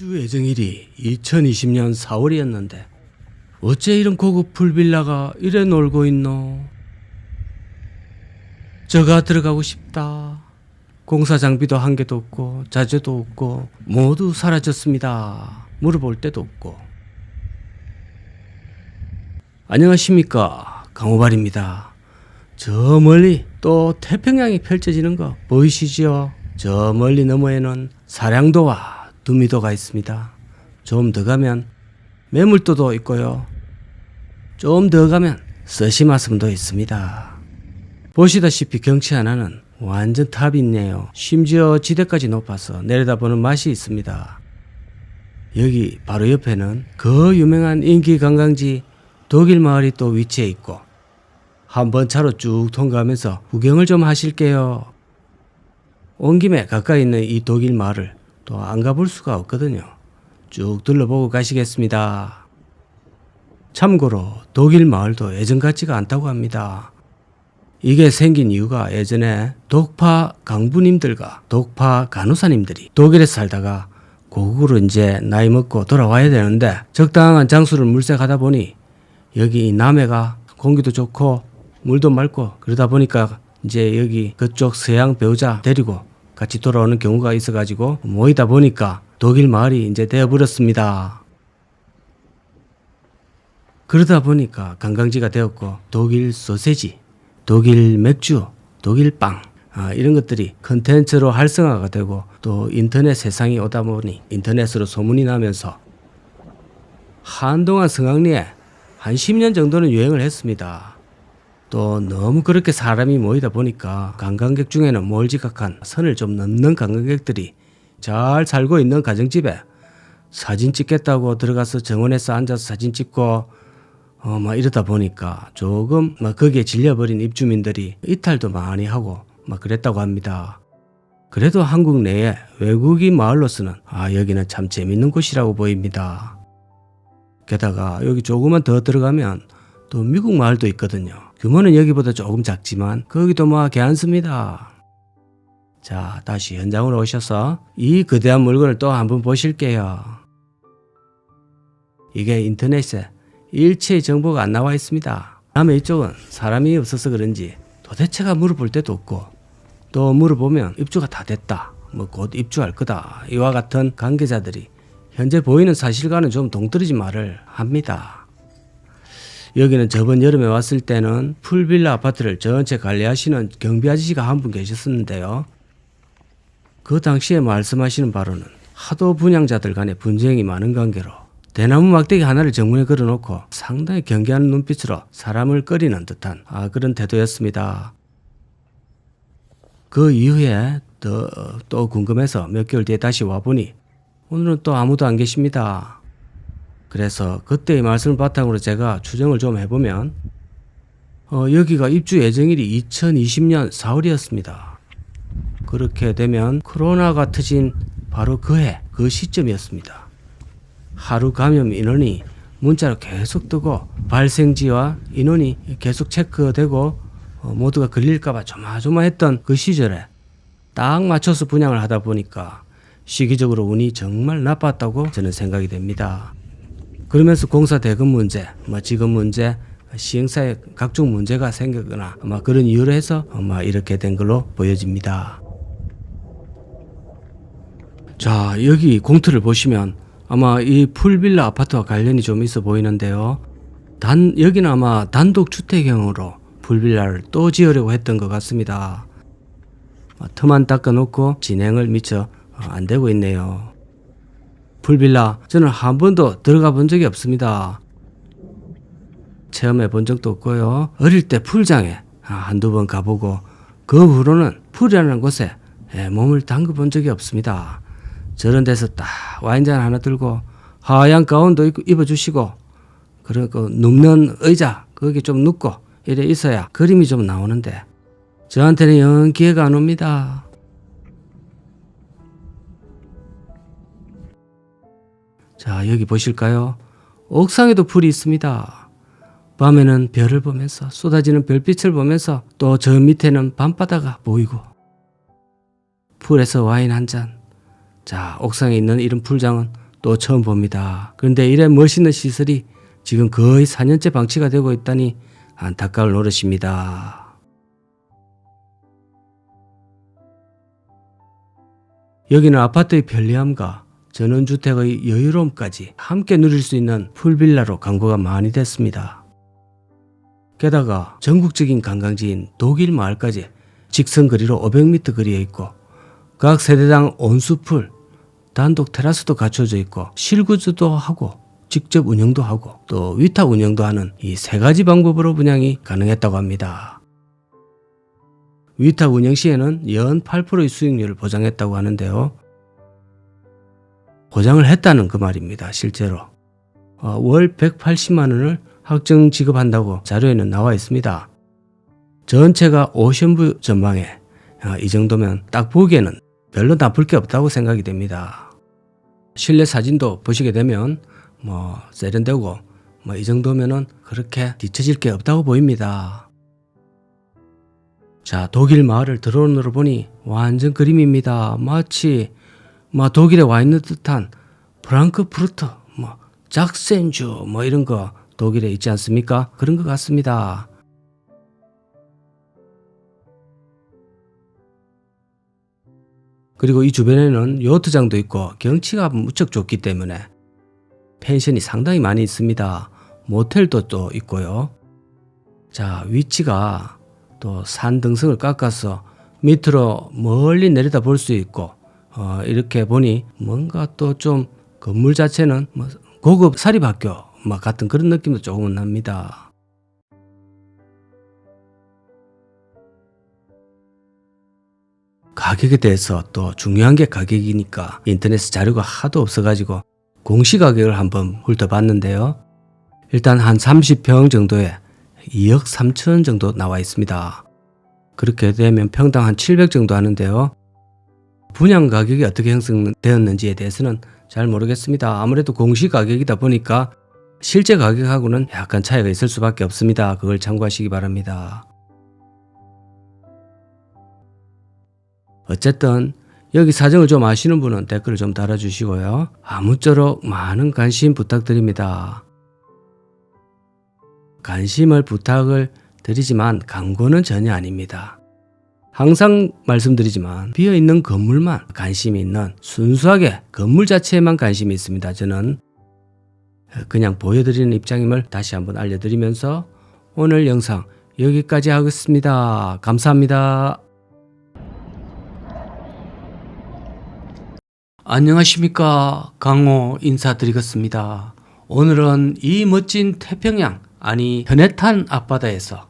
입주 예정일이 2020년 4월이었는데 어째 이런 고급 풀빌라가 이래 놀고 있노? 저가 들어가고 싶다. 공사 장비도 한 개도 없고 자재도 없고 모두 사라졌습니다. 물어볼 데도 없고. 안녕하십니까 강호발입니다. 저 멀리 또 태평양이 펼쳐지는 거 보이시지요? 저 멀리 너머에는 사량도와 두미도가 있습니다. 좀 더 가면 매물도도 있고요. 좀 더 가면 서시마섬도 있습니다. 보시다시피 경치 하나는 완전 탑이 있네요. 심지어 지대까지 높아서 내려다보는 맛이 있습니다. 여기 바로 옆에는 그 유명한 인기 관광지 독일 마을이 또 위치해 있고 한번 차로 쭉 통과하면서 구경을 좀 하실게요. 온 김에 가까이 있는 이 독일 마을을 또 안 가볼 수가 없거든요. 쭉 둘러보고 가시겠습니다. 참고로 독일 마을도 예전 같지가 않다고 합니다. 이게 생긴 이유가 예전에 독파 강부님들과 독파 간호사님들이 독일에 살다가 고국으로 이제 나이 먹고 돌아와야 되는데 적당한 장소를 물색하다 보니 여기 이 남해가 공기도 좋고 물도 맑고 그러다 보니까 이제 여기 그쪽 서양 배우자 데리고 같이 돌아오는 경우가 있어가지고 모이다 보니까 독일 마을이 이제 되어버렸습니다. 그러다 보니까 관광지가 되었고 독일 소세지, 독일 맥주, 독일 빵 아, 이런 것들이 컨텐츠로 활성화가 되고 또 인터넷 세상이 오다 보니 인터넷으로 소문이 나면서 한동안 성황리에 한 10년 정도는 유행을 했습니다. 또 너무 그렇게 사람이 모이다 보니까 관광객 중에는 몰지각한 선을 좀 넘는 관광객들이 잘 살고 있는 가정집에 사진 찍겠다고 들어가서 정원에서 앉아서 사진 찍고 어, 막 이러다 보니까 조금 막 거기에 질려버린 입주민들이 이탈도 많이 하고 막 그랬다고 합니다. 그래도 한국 내에 외국인 마을로서는 아 여기는 참 재밌는 곳이라고 보입니다. 게다가 여기 조금만 더 들어가면 또 미국 마을도 있거든요. 규모는 여기보다 조금 작지만 거기도 뭐 괜찮습니다. 자 다시 현장으로 오셔서 이 거대한 물건을 또 한번 보실게요. 이게 인터넷에 일체의 정보가 안 나와 있습니다. 남의 이쪽은 사람이 없어서 그런지 도대체가 물어볼 데도 없고 또 물어보면 입주가 다 됐다. 뭐 곧 입주할 거다. 이와 같은 관계자들이 현재 보이는 사실과는 좀 동떨어진 말을 합니다. 여기는 저번 여름에 왔을 때는 풀빌라 아파트를 전체 관리하시는 경비 아저씨가 한 분 계셨었는데요. 그 당시에 말씀하시는 바로는 하도 분양자들 간의 분쟁이 많은 관계로 대나무 막대기 하나를 정문에 걸어놓고 상당히 경계하는 눈빛으로 사람을 꺼리는 듯한 아, 그런 태도였습니다. 그 이후에 또, 또 궁금해서 몇 개월 뒤에 다시 와보니 오늘은 또 아무도 안 계십니다. 그래서 그때의 말씀을 바탕으로 제가 추정을 좀 해보면 어, 여기가 입주 예정일이 2020년 4월이었습니다. 그렇게 되면 코로나가 터진 바로 그 해 그 시점이었습니다. 하루 감염 인원이 문자로 계속 뜨고 발생지와 인원이 계속 체크되고 어, 모두가 걸릴까봐 조마조마했던 그 시절에 딱 맞춰서 분양을 하다 보니까 시기적으로 운이 정말 나빴다고 저는 생각이 됩니다. 그러면서 공사 대금 문제, 뭐 지급 문제, 시행사에 각종 문제가 생겼거나 아마 그런 이유로 해서 아마 이렇게 된 걸로 보여집니다. 자, 여기 공터를 보시면 아마 이 풀빌라 아파트와 관련이 좀 있어 보이는데요. 단, 여기는 아마 단독 주택형으로 풀빌라를 또 지으려고 했던 것 같습니다. 어, 틈만 닦아놓고 진행을 미처 어, 안 되고 있네요. 풀빌라 저는 한 번도 들어가 본 적이 없습니다. 체험해 본 적도 없고요. 어릴 때 풀장에 아, 한두 번 가보고 그 후로는 풀이라는 곳에 예, 몸을 담궈 본 적이 없습니다. 저런 데서 딱 와인잔 하나 들고 하얀 가운도 입- 입어주시고 그리고 눕는 의자 거기 좀 눕고 이래 있어야 그림이 좀 나오는데 저한테는 영 기회가 안 옵니다. 자 여기 보실까요? 옥상에도 풀이 있습니다. 밤에는 별을 보면서 쏟아지는 별빛을 보면서 또 저 밑에는 밤바다가 보이고 풀에서 와인 한 잔. 자 옥상에 있는 이런 풀장은 또 처음 봅니다. 그런데 이래 멋있는 시설이 지금 거의 4년째 방치가 되고 있다니 안타까울 노릇입니다. 여기는 아파트의 편리함과 전원주택의 여유로움까지 함께 누릴 수 있는 풀빌라로 광고가 많이 됐습니다. 게다가 전국적인 관광지인 독일 마을까지 직선 거리로 500m 거리에 있고 각 세대당 온수풀, 단독 테라스도 갖춰져 있고 실구주도 하고 직접 운영도 하고 또 위탁 운영도 하는 이 세 가지 방법으로 분양이 가능했다고 합니다. 위탁 운영 시에는 연 8%의 수익률을 보장했다고 하는데요. 보장을 했다는 그 말입니다. 실제로. 어, 월 180만 원을 확정 지급한다고 자료에는 나와 있습니다. 전체가 오션뷰 전망에 어, 이 정도면 딱 보기에는 별로 나쁠 게 없다고 생각이 됩니다. 실내 사진도 보시게 되면 뭐 세련되고 뭐 이 정도면은 그렇게 뒤처질 게 없다고 보입니다. 자, 독일 마을을 드론으로 보니 완전 그림입니다. 마치 뭐 독일에 와 있는 듯한 프랑크푸르트, 뭐 작센주 뭐 이런 거 독일에 있지 않습니까? 그런 것 같습니다. 그리고 이 주변에는 요트장도 있고 경치가 무척 좋기 때문에 펜션이 상당히 많이 있습니다. 모텔도 또 있고요. 자, 위치가 또 산 등성을 깎아서 밑으로 멀리 내려다 볼 수 있고 어, 이렇게 보니 뭔가 또 좀 건물 자체는 뭐 고급 사립학교 막 같은 그런 느낌도 조금은 납니다. 가격에 대해서 또 중요한 게 가격이니까 인터넷 자료가 하도 없어가지고 공시 가격을 한번 훑어봤는데요. 일단 한 30평 정도에 2억 3천 정도 나와 있습니다. 그렇게 되면 평당 한 700 정도 하는데요. 분양 가격이 어떻게 형성되었는지에 대해서는 잘 모르겠습니다. 아무래도 공시 가격이다 보니까 실제 가격하고는 약간 차이가 있을 수밖에 없습니다. 그걸 참고하시기 바랍니다. 어쨌든 여기 사정을 좀 아시는 분은 댓글을 좀 달아주시고요. 아무쪼록 많은 관심 부탁드립니다. 관심을 부탁을 드리지만 광고는 전혀 아닙니다. 항상 말씀드리지만 비어 있는 건물만 관심이 있는 순수하게 건물 자체에만 관심이 있습니다. 저는 그냥 보여드리는 입장임을 다시 한번 알려드리면서 오늘 영상 여기까지 하겠습니다. 감사합니다. 안녕하십니까 강호 인사드리겠습니다. 오늘은 이 멋진 태평양 아니 현해탄 앞바다에서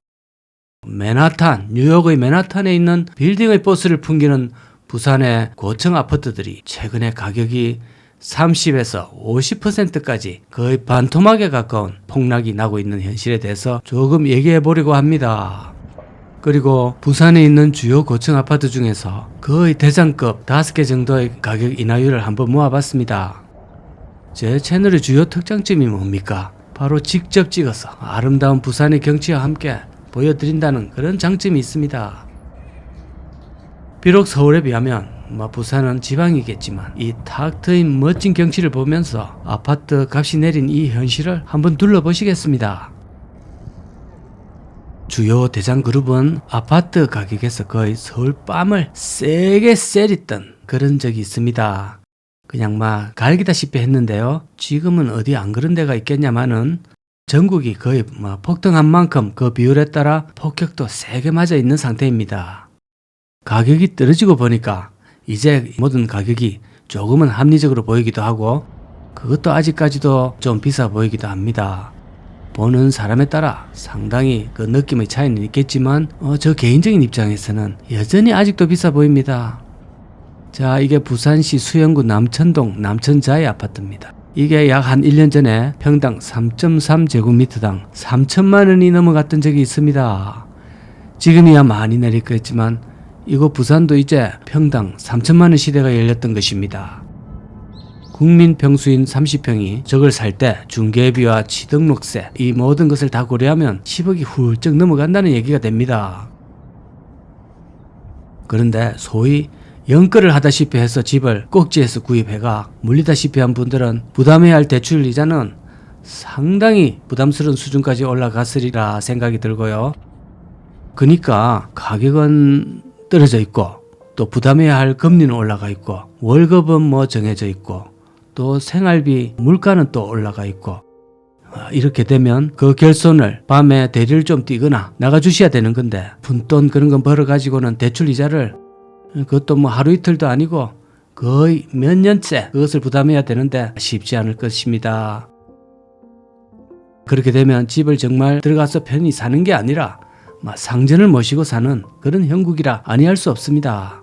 맨하탄 뉴욕의 맨하탄에 있는 빌딩의 버스를 풍기는 부산의 고층 아파트들이 최근에 가격이 30에서 50%까지 거의 반토막에 가까운 폭락이 나고 있는 현실에 대해서 조금 얘기해 보려고 합니다. 그리고 부산에 있는 주요 고층 아파트 중에서 거의 대장급 5개 정도의 가격 인하율을 한번 모아봤습니다. 제 채널의 주요 특장점이 뭡니까? 바로 직접 찍어서 아름다운 부산의 경치와 함께 보여드린다는 그런 장점이 있습니다. 비록 서울에 비하면 뭐 부산은 지방이겠지만 이 탁 트인 멋진 경치를 보면서 아파트 값이 내린 이 현실을 한번 둘러보시겠습니다. 주요 대장 그룹은 아파트 가격에서 거의 서울 밤을 세게 세리던 그런 적이 있습니다. 그냥 막 갈기다시피 했는데요. 지금은 어디 안 그런 데가 있겠냐마는 전국이 거의 뭐 폭등한 만큼 그 비율에 따라 폭격도 세게 맞아 있는 상태입니다. 가격이 떨어지고 보니까 이제 모든 가격이 조금은 합리적으로 보이기도 하고 그것도 아직까지도 좀 비싸 보이기도 합니다. 보는 사람에 따라 상당히 그 느낌의 차이는 있겠지만 어, 저 개인적인 입장에서는 여전히 아직도 비싸 보입니다. 자 이게 부산시 수영구 남천동 남천자의 아파트입니다. 이게 약 한 1년 전에 평당 3.3제곱미터당 3천만 원이 넘어갔던 적이 있습니다. 지금이야 많이 내렸겠지만 이거 부산도 이제 평당 3천만 원 시대가 열렸던 것입니다. 국민 평수인 30평이 저걸 살때 중개비와 취등록세 이 모든 것을 다 고려하면 10억이 훌쩍 넘어간다는 얘기가 됩니다. 그런데 소위 연끌을 하다시피 해서 집을 꼭지에서 구입해가 물리다시피 한 분들은 부담해야 할 대출 이자는 상당히 부담스러운 수준까지 올라갔으리라 생각이 들고요. 그러니까 가격은 떨어져 있고 또 부담해야 할 금리는 올라가 있고 월급은 뭐 정해져 있고 또 생활비 물가는 또 올라가 있고 아, 이렇게 되면 그 결손을 밤에 대리를 좀 뛰거나 나가주셔야 되는 건데 푼돈 그런 건 벌어가지고는 대출 이자를 그것도 뭐 하루 이틀도 아니고 거의 몇 년째 그것을 부담해야 되는데 쉽지 않을 것입니다. 그렇게 되면 집을 정말 들어가서 편히 사는 게 아니라 막 상전을 모시고 사는 그런 형국이라 아니할 수 없습니다.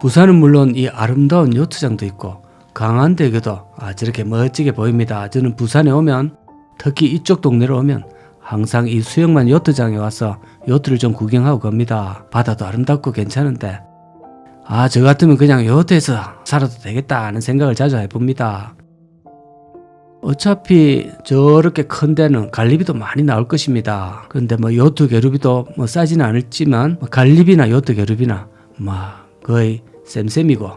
부산은 물론 이 아름다운 요트장도 있고 강안대교도 아, 저렇게 멋지게 보입니다. 저는 부산에 오면 특히 이쪽 동네로 오면 항상 이 수영만 요트장에 와서 요트를 좀 구경하고 갑니다. 바다도 아름답고 괜찮은데 아 저 같으면 그냥 요트에서 살아도 되겠다 하는 생각을 자주 해봅니다. 어차피 저렇게 큰 데는 관리비도 많이 나올 것입니다. 근데 뭐 요트 교류비도 뭐 싸지는 않을지만 뭐 관리비나 요트 교류비나 막 거의 쌤쌤이고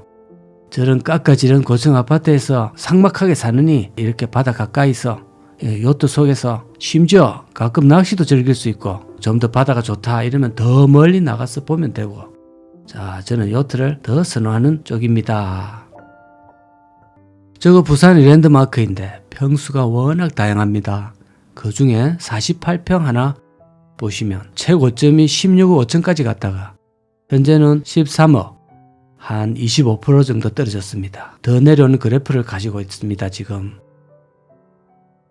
저런 깎아지른 고층 아파트에서 삭막하게 사느니 이렇게 바다 가까이서 예, 요트 속에서 심지어 가끔 낚시도 즐길 수 있고 좀 더 바다가 좋다 이러면 더 멀리 나가서 보면 되고 자 저는 요트를 더 선호하는 쪽입니다. 저거 부산의 랜드마크인데 평수가 워낙 다양합니다. 그 중에 48평 하나 보시면 최고점이 16억 5천까지 갔다가 현재는 13억 한 25% 정도 떨어졌습니다. 더 내려오는 그래프를 가지고 있습니다. 지금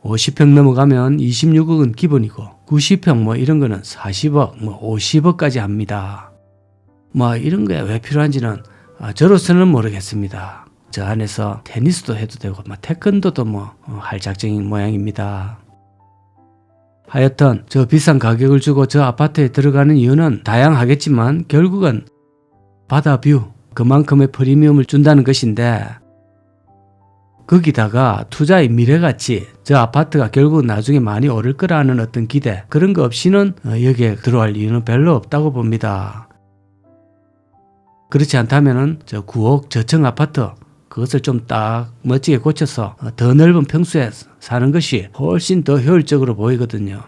50평 넘어가면 26억은 기본이고 90평 뭐 이런 거는 40억 뭐 50억까지 합니다. 뭐 이런 게 왜 필요한지는 아, 저로서는 모르겠습니다. 저 안에서 테니스도 해도 되고 뭐 태권도도 뭐 할 작정인 모양입니다. 하여튼 저 비싼 가격을 주고 저 아파트에 들어가는 이유는 다양하겠지만 결국은 바다 뷰 그만큼의 프리미엄을 준다는 것인데 거기다가 투자의 미래 가치 저 아파트가 결국 나중에 많이 오를 거라는 어떤 기대 그런 거 없이는 어, 여기에 들어갈 이유는 별로 없다고 봅니다. 그렇지 않다면은 저 9억 저층 아파트 그것을 좀 딱 멋지게 고쳐서 어, 더 넓은 평수에 사는 것이 훨씬 더 효율적으로 보이거든요.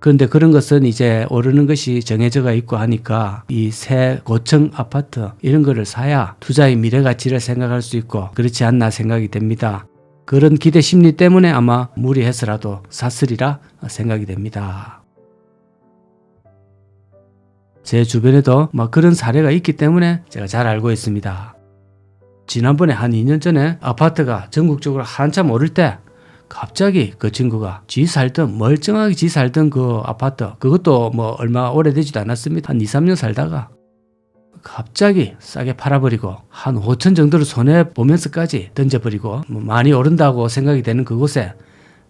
그런데 그런 것은 이제 오르는 것이 정해져가 있고 하니까 이 새 고층 아파트 이런 거를 사야 투자의 미래 가치를 생각할 수 있고 그렇지 않나 생각이 됩니다. 그런 기대 심리 때문에 아마 무리해서라도 샀으리라 생각이 됩니다. 제 주변에도 막 그런 사례가 있기 때문에 제가 잘 알고 있습니다. 지난번에 한 2년 전에 아파트가 전국적으로 한참 오를 때 갑자기 그 친구가 지 살던 멀쩡하게 지 살던 그 아파트 그것도 뭐 얼마 오래되지도 않았습니다. 한 2, 3년 살다가 갑자기 싸게 팔아버리고 한 5천 정도를 손해 보면서까지 던져버리고 뭐 많이 오른다고 생각이 되는 그곳에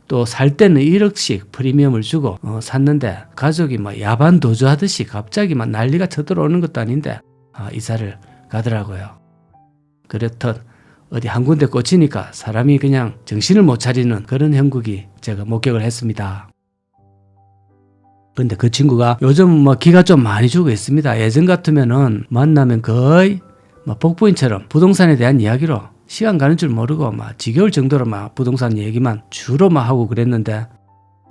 또 살 때는 1억씩 프리미엄을 주고 어, 샀는데 가족이 뭐 야반 도주하듯이 갑자기 막 난리가 쳐들어오는 것도 아닌데 아, 이사를 가더라고요. 그렇듯 어디 한 군데 꽂히니까 사람이 그냥 정신을 못 차리는 그런 형국이 제가 목격을 했습니다. 근데 그 친구가 요즘 뭐 기가 좀 많이 주고 있습니다. 예전 같으면은 만나면 거의 뭐 복부인처럼 부동산에 대한 이야기로 시간 가는 줄 모르고 막 지겨울 정도로 막 부동산 얘기만 주로 막 하고 그랬는데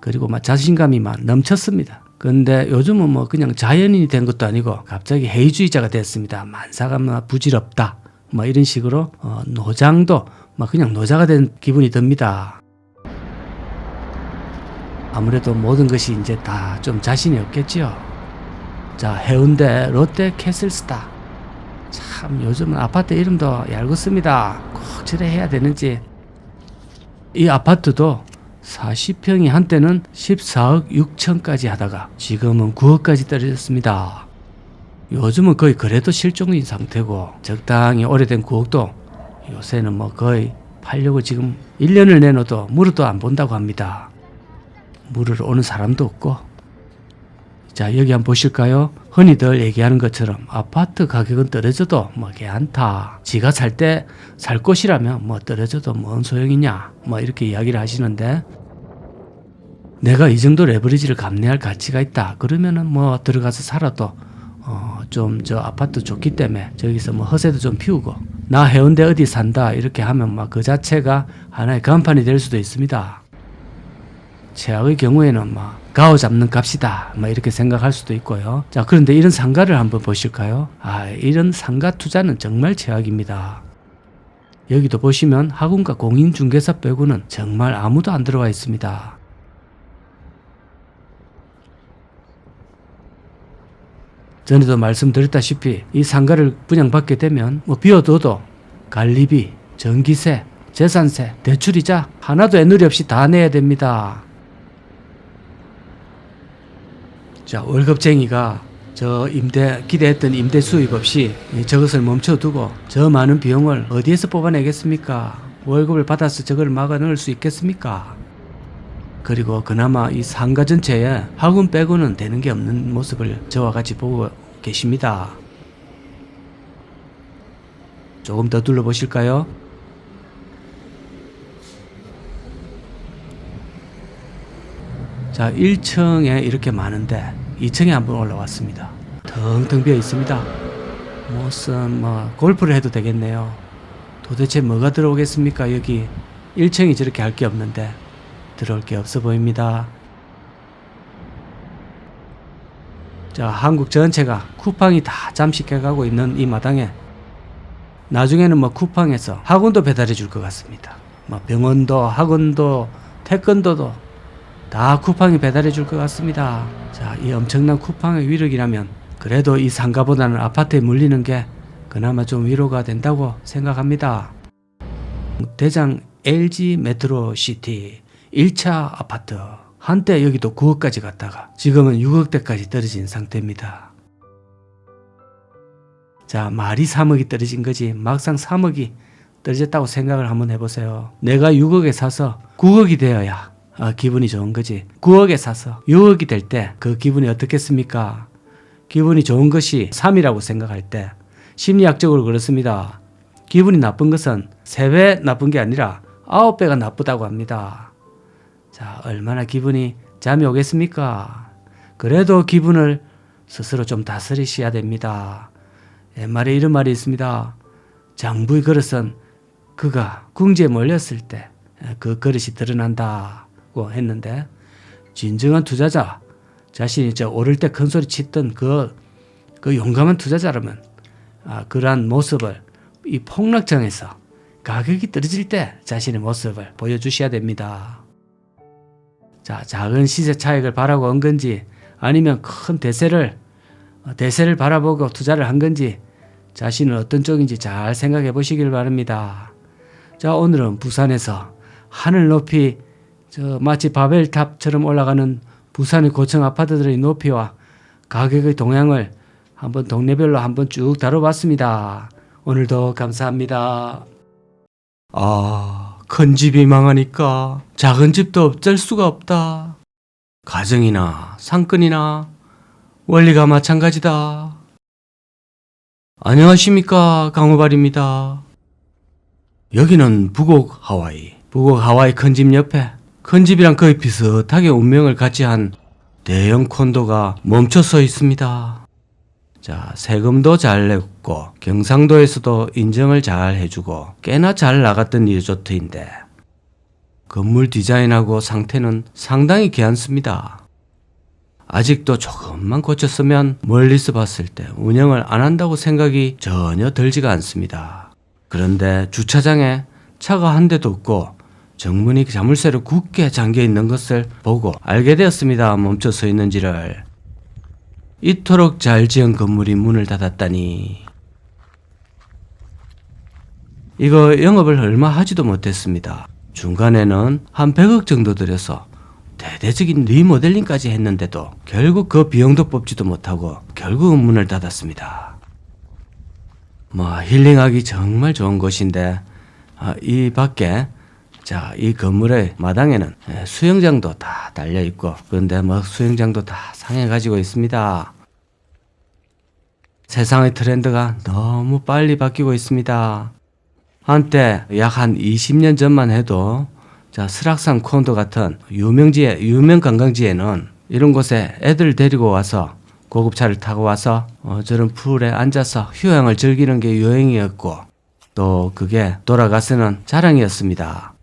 그리고 막 자신감이 막 넘쳤습니다. 근데 요즘은 뭐 그냥 자연인이 된 것도 아니고 갑자기 해이주의자가 됐습니다. 만사가 막 부질없다. 뭐 이런 식으로 어, 노장도 막 그냥 노자가 된 기분이 듭니다. 아무래도 모든 것이 이제 다 좀 자신이 없겠지요. 자 해운대 롯데 캐슬스타 참 요즘은 아파트 이름도 얄궂습니다. 꼭 저래 해야 되는지 이 아파트도 40평이 한때는 14억 6천까지 하다가 지금은 9억까지 떨어졌습니다. 요즘은 거의 그래도 실종인 상태고 적당히 오래된 구옥도 요새는 뭐 거의 팔려고 지금 1년을 내놓도 물어도 안 본다고 합니다. 물으러 오는 사람도 없고 자 여기 한번 보실까요? 흔히들 얘기하는 것처럼 아파트 가격은 떨어져도 뭐 괜찮다. 지가 살 때 살 곳이라면 뭐 떨어져도 뭔 소용이냐 뭐 이렇게 이야기를 하시는데 내가 이 정도 레버리지를 감내할 가치가 있다. 그러면은 뭐 들어가서 살아도 어, 좀 저 아파트 좋기 때문에 저기서 뭐 허세도 좀 피우고 나 해운대 어디 산다 이렇게 하면 막 그 자체가 하나의 간판이 될 수도 있습니다. 최악의 경우에는 막 가오 잡는 값이다 막 이렇게 생각할 수도 있고요. 자 그런데 이런 상가를 한번 보실까요? 아 이런 상가 투자는 정말 최악입니다. 여기도 보시면 학원과 공인중개사 빼고는 정말 아무도 안 들어와 있습니다. 전에도 말씀드렸다시피 이 상가를 분양받게 되면 뭐 비워둬도 관리비, 전기세, 재산세, 대출이자 하나도 애누리 없이 다 내야 됩니다. 자 월급쟁이가 저 임대 기대했던 임대 수입 없이 이 저것을 멈춰두고 저 많은 비용을 어디에서 뽑아내겠습니까? 월급을 받아서 저걸 막아 넣을 수 있겠습니까? 그리고 그나마 이 상가 전체에 학원 빼고는 되는 게 없는 모습을 저와 같이 보고 계십니다. 조금 더 둘러보실까요? 자, 1층에 이렇게 많은데 2층에 한번 올라왔습니다. 텅텅 비어 있습니다. 무슨 뭐 골프를 해도 되겠네요. 도대체 뭐가 들어오겠습니까? 여기 1층이 저렇게 할 게 없는데 들어올 게 없어 보입니다. 자, 한국 전체가 쿠팡이 다 잠식해 가고 있는 이 마당에 나중에는 뭐 쿠팡에서 학원도 배달해 줄 것 같습니다. 뭐 병원도 학원도 태권도도 다 쿠팡이 배달해 줄 것 같습니다. 자, 이 엄청난 쿠팡의 위력이라면 그래도 이 상가보다는 아파트에 물리는 게 그나마 좀 위로가 된다고 생각합니다. 대장 LG 메트로 시티 1차 아파트 한때 여기도 9억까지 갔다가 지금은 6억대까지 떨어진 상태입니다. 자, 말이 3억이 떨어진 거지 막상 3억이 떨어졌다고 생각을 한번 해보세요. 내가 6억에 사서 9억이 되어야 아, 기분이 좋은 거지. 9억에 사서 6억이 될 때 그 기분이 어떻겠습니까? 기분이 좋은 것이 3이라고 생각할 때 심리학적으로 그렇습니다. 기분이 나쁜 것은 3배 나쁜 게 아니라 9배가 나쁘다고 합니다. 자, 얼마나 기분이 잠이 오겠습니까? 그래도 기분을 스스로 좀 다스리셔야 됩니다. 옛말에 이런 말이 있습니다. 장부의 그릇은 그가 궁지에 몰렸을 때 그 그릇이 드러난다고 했는데 진정한 투자자 자신이 저 오를 때 큰 소리 치던 그, 그 용감한 투자자라면 아, 그러한 모습을 이 폭락장에서 가격이 떨어질 때 자신의 모습을 보여주셔야 됩니다. 자, 작은 시세 차익을 바라고 한 건지 아니면 큰 대세를 어, 대세를 바라보고 투자를 한 건지 자신은 어떤 쪽인지 잘 생각해 보시길 바랍니다. 자, 오늘은 부산에서 하늘 높이 저 마치 바벨탑처럼 올라가는 부산의 고층 아파트들의 높이와 가격의 동향을 한번 동네별로 한번 쭉 다뤄봤습니다. 오늘도 감사합니다. 아, 큰 집이 망하니까 작은 집도 어쩔 수가 없다. 가정이나 상권이나 원리가 마찬가지다. 안녕하십니까 강호발입니다. 여기는 북옥 하와이. 북옥 하와이 큰 집 옆에 큰 집이랑 거의 비슷하게 운명을 같이 한 대형 콘도가 멈춰 서 있습니다. 자, 세금도 잘 냈고 경상도에서도 인정을 잘 해주고 꽤나 잘 나갔던 리조트인데 건물 디자인하고 상태는 상당히 괜찮습니다. 아직도 조금만 고쳤으면 멀리서 봤을 때 운영을 안 한다고 생각이 전혀 들지가 않습니다. 그런데 주차장에 차가 한 대도 없고 정문이 자물쇠로 굳게 잠겨 있는 것을 보고 알게 되었습니다. 멈춰 서 있는지를. 이토록 잘 지은 건물이 문을 닫았다니. 이거 영업을 얼마 하지도 못했습니다. 중간에는 한 100억 정도 들여서 대대적인 리모델링까지 했는데도 결국 그 비용도 뽑지도 못하고 결국은 문을 닫았습니다. 뭐 힐링하기 정말 좋은 곳인데 아, 이 밖에 자 이 건물의 마당에는 예, 수영장도 다 달려 있고 그런데 뭐 수영장도 다 상해 가지고 있습니다. 세상의 트렌드가 너무 빨리 바뀌고 있습니다. 한때 약 한 20년 전만 해도 자 설악산 콘도 같은 유명지에 유명 관광지에는 이런 곳에 애들 데리고 와서 고급차를 타고 와서 어, 저런 풀에 앉아서 휴양을 즐기는 게 유행이었고 또 그게 돌아가서는 자랑이었습니다.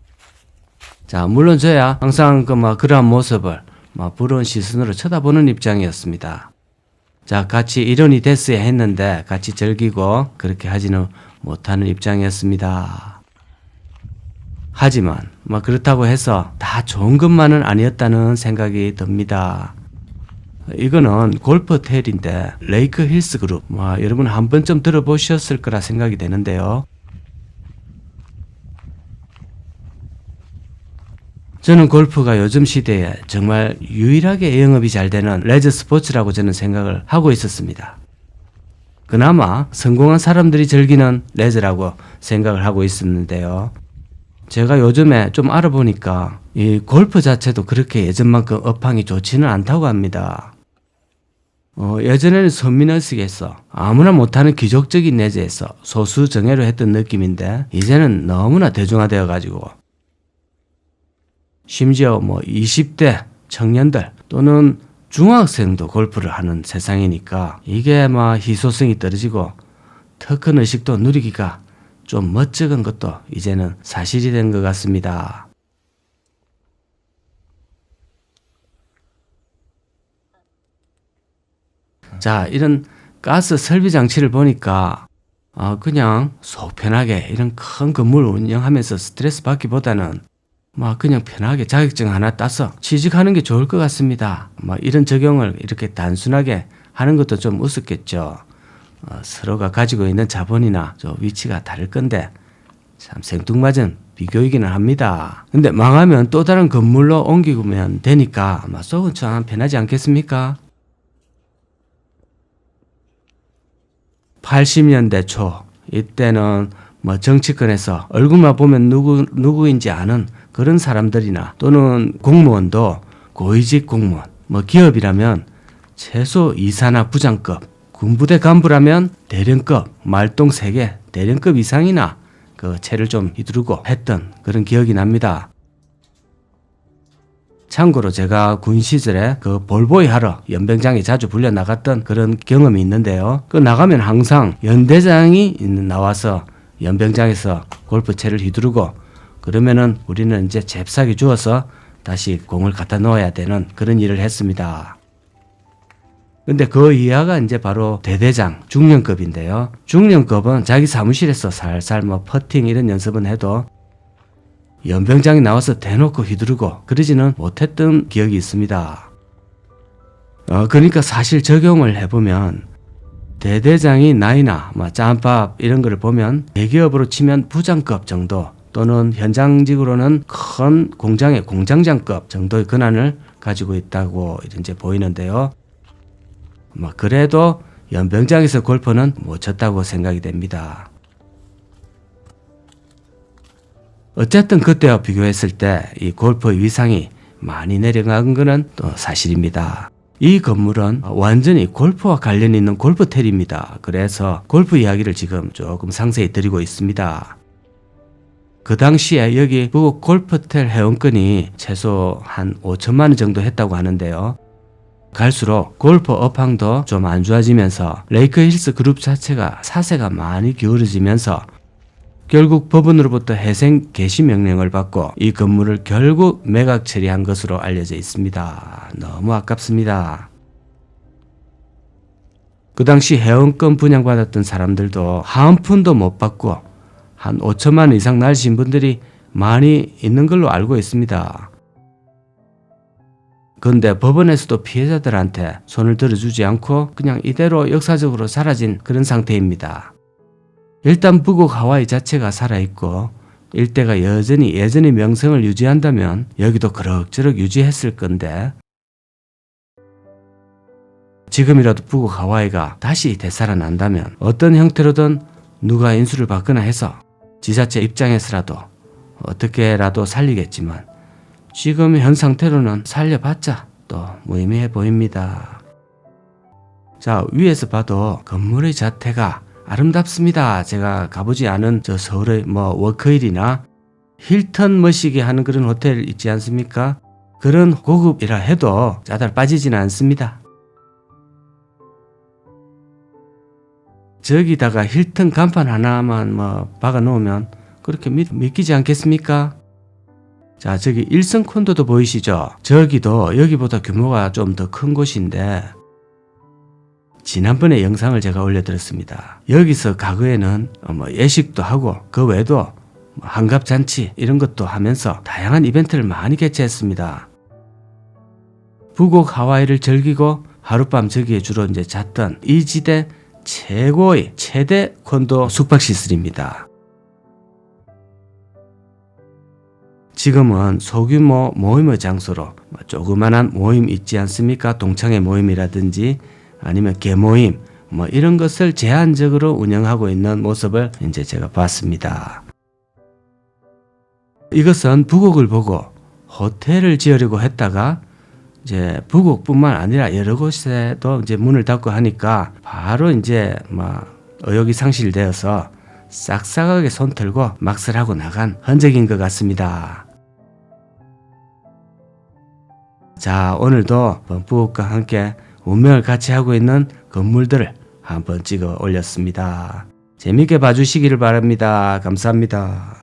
자, 물론 저야 항상 그막 그러한 모습을 막 부러운 시선으로 쳐다보는 입장이었습니다. 자, 같이 일원이 됐어야 했는데 같이 즐기고 그렇게 하지는 못하는 입장이었습니다. 하지만 뭐 그렇다고 해서 다 좋은 것만은 아니었다는 생각이 듭니다. 이거는 골프 호텔인데 레이크 힐스 그룹 뭐 여러분 한 번쯤 들어보셨을 거라 생각이 되는데요. 저는 골프가 요즘 시대에 정말 유일하게 영업이 잘 되는 레저 스포츠라고 저는 생각을 하고 있었습니다. 그나마 성공한 사람들이 즐기는 레저라고 생각을 하고 있었는데요. 제가 요즘에 좀 알아보니까 이 골프 자체도 그렇게 예전만큼 업황이 좋지는 않다고 합니다. 어, 예전에는 선민의식에서 아무나 못하는 기적적인 내재에서 소수 정예로 했던 느낌인데 이제는 너무나 대중화되어 가지고 심지어 뭐 20대 청년들 또는 중학생도 골프를 하는 세상이니까 이게 막 희소성이 떨어지고 더 큰 의식도 누리기가 좀 멋쩍은 것도 이제는 사실이 된 것 같습니다. 자, 이런 가스 설비 장치를 보니까 어, 그냥 속 편하게 이런 큰 건물 운영하면서 스트레스 받기보다는 막 그냥 편하게 자격증 하나 따서 취직하는 게 좋을 것 같습니다. 막 이런 적용을 이렇게 단순하게 하는 것도 좀 우습겠죠. 어, 서로가 가지고 있는 자본이나 저 위치가 다를 건데 참 생뚱맞은 비교이기는 합니다. 근데 망하면 또 다른 건물로 옮기면 되니까 아마 속은 참 편하지 않겠습니까? 80년대 초 이때는 뭐 정치권에서 얼굴만 보면 누구 누구인지 아는 그런 사람들이나 또는 공무원도 고위직 공무원 뭐 기업이라면 최소 이사나 부장급 군부대 간부라면 대령급 말동 세계 대령급 이상이나 그 채를 좀 휘두르고 했던 그런 기억이 납니다. 참고로 제가 군 시절에 그 볼보이 하러 연병장에 자주 불려 나갔던 그런 경험이 있는데요. 그 나가면 항상 연대장이 나와서 연병장에서 골프채를 휘두르고 그러면은 우리는 이제 잽싸게 주어서 다시 공을 갖다 놓아야 되는 그런 일을 했습니다. 근데 그 이하가 이제 바로 대대장 중령급인데요. 중령급은 자기 사무실에서 살살 뭐 퍼팅 이런 연습은 해도 연병장이 나와서 대놓고 휘두르고 그러지는 못했던 기억이 있습니다. 어, 그러니까 사실 적용을 해보면 대대장이 나이나 뭐 짬밥 이런 거를 보면 대기업으로 치면 부장급 정도 또는 현장직으로는 큰 공장의 공장장급 정도의 권한을 가지고 있다고 이제 보이는데요. 뭐 그래도 연병장에서 골프는 못 쳤다고 생각이 됩니다. 어쨌든 그때와 비교했을 때 이 골프의 위상이 많이 내려간 것은 또 사실입니다. 이 건물은 완전히 골프와 관련 있는 골프텔입니다. 그래서 골프 이야기를 지금 조금 상세히 드리고 있습니다. 그 당시에 여기 북 골프텔 회원권이 최소 한 5천만 원 정도 했다고 하는데요. 갈수록 골프 업황도 좀 안 좋아지면서 레이크 힐스 그룹 자체가 사세가 많이 기울어지면서 결국 법원으로부터 해생 개시 명령을 받고 이 건물을 결국 매각 처리한 것으로 알려져 있습니다. 너무 아깝습니다. 그 당시 회원권 분양받았던 사람들도 한 푼도 못 받고 한 5천만 원 이상 날신 분들이 많이 있는 걸로 알고 있습니다. 그런데 법원에서도 피해자들한테 손을 들어주지 않고 그냥 이대로 역사적으로 사라진 그런 상태입니다. 일단 북극 하와이 자체가 살아있고 일대가 여전히 예전의 명성을 유지한다면 여기도 그럭저럭 유지했을 건데 지금이라도 북극 하와이가 다시 되살아난다면 어떤 형태로든 누가 인수를 받거나 해서 지자체 입장에서라도 어떻게라도 살리겠지만 지금 현 상태로는 살려봤자 또 무의미해 보입니다. 자 위에서 봐도 건물의 자태가 아름답습니다. 제가 가보지 않은 저 서울의 뭐 워크힐이나 힐턴 머시기 하는 그런 호텔 있지 않습니까? 그런 고급이라 해도 짜달 빠지지는 않습니다. 저기다가 힐튼 간판 하나만 뭐 박아 놓으면 그렇게 믿, 믿기지 않겠습니까? 자, 저기 일성 콘도도 보이시죠? 저기도 여기보다 규모가 좀 더 큰 곳인데 지난번에 영상을 제가 올려드렸습니다. 여기서 과거에는 어, 뭐 예식도 하고 그 외에도 뭐 한갑 잔치 이런 것도 하면서 다양한 이벤트를 많이 개최했습니다. 북옥 하와이를 즐기고 하룻밤 저기에 주로 이제 잤던 이 지대 최고의 최대 콘도 숙박 시설입니다. 지금은 소규모 모임의 장소로 뭐 조그만한 모임 있지 않습니까? 동창회 모임이라든지 아니면 개모임 뭐 이런 것을 제한적으로 운영하고 있는 모습을 이제 제가 봤습니다. 이것은 북옥을 보고 호텔을 지으려고 했다가 이제 북옥뿐만 아니라 여러 곳에도 이제 문을 닫고 하니까 바로 이제 뭐 의욕이 상실되어서 싹싹하게 손 털고 막설 하고 나간 흔적인 것 같습니다. 자, 오늘도 북옥과 함께 운명을 같이 하고 있는 건물들을 한번 찍어 올렸습니다. 재밌게 봐주시기를 바랍니다. 감사합니다.